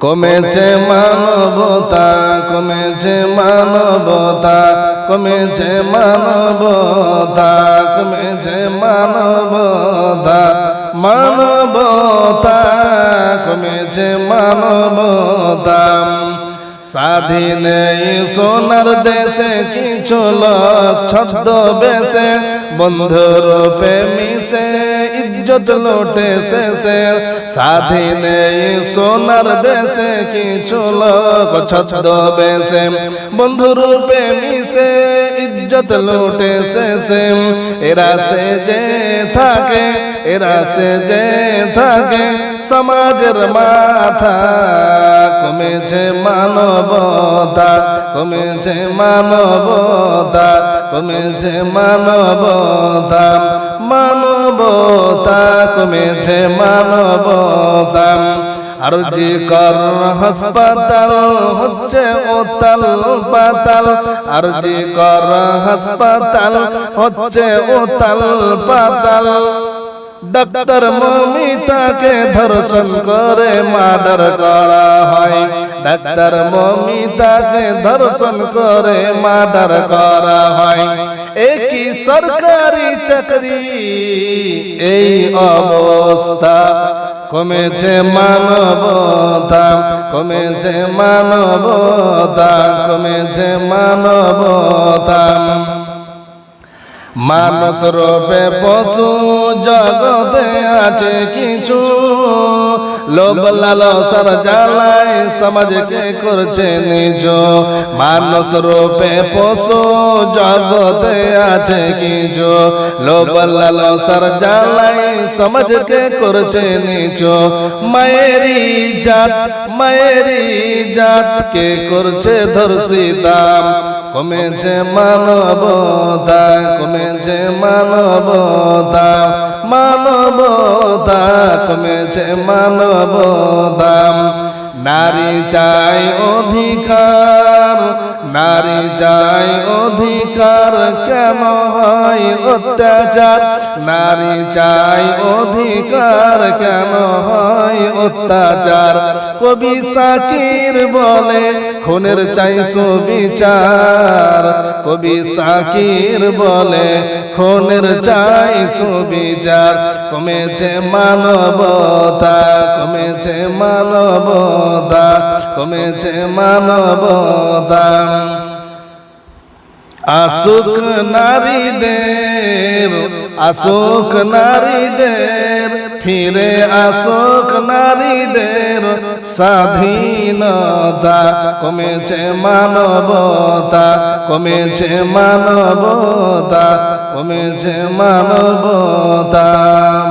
কমেছে মানবতা কমেছে মানবতা কমেছে মানবতা কমেছে মানবতা মানবতা কমেছে মানবতা। স্বাধীন সোনার দেশে কিছু লোক ছদ্ম বেশে বন্ধুর মিশে ইজ্জত লোটে শেষে। স্বাধীন সোনার দেশে কিছু লোক ছদ্ম বেশে বন্ধুর মিশে ইজ্জত লোটে শেষে। এরা সে যে থাকে এরা সে যে থাকে, সমাজের মাথা কমেছে মানবতা কমেছে মানবতা কমেছে মানবতা মানবতা, কমেছে মানবতা। আর যে কর হাসপাতাল হচ্ছে ওতাল পাতাল, আর যে কর হাসপাতাল হচ্ছে ওতাল পাতাল। ডাক্তার মমিতাকে ধর্ষণ করে মার্ডার করা হয়। ডাক্তার মমিতাকে ধর্ষণ করে মার্ডার করা হয়। একই সরকারি চাকরি? এই অবস্থা। কমেছে মানবতা কমেছে মানবতা কমেছে মানবতা। মানুষ রূপে পশু জগতে আছে কিছু। লোভ লালসার জ্বালায় সমাজকে করছে নিজ মানুষ রূপে পশু জগতে আছে কিছু। লোভ লালসার জ্বালায় সমাজকে করছে নিজ। মায়েরি জাত মায়েরি জাত, কে করছে ধর্ষিতাম। কমেছে মানবতা কমেছে মানবতা মানবতা কমেছে মানবতা নারী চাই অধিকার, নারী চাই অধিকার, কেন হয় অত্যাচার? নারী চাই অধিকার, কেন হয় অত্যাচার। কবি সাকির বলে, খুনের চাই সুবিচার কবি সাকির বলে, খুনের চাই সুবিচার কমেছে মানবতা কমেছে মানবতা কমেছে মানবতা। আসুক নারীদের আসুক নারীদের ফিরে আসুক নারীদের স্বাধীনতা কমেছে মানবতা কমেছে মানবতা কমেছে মানবতা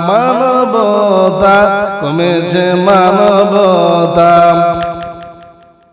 মানবতা কমেছে মানবতা।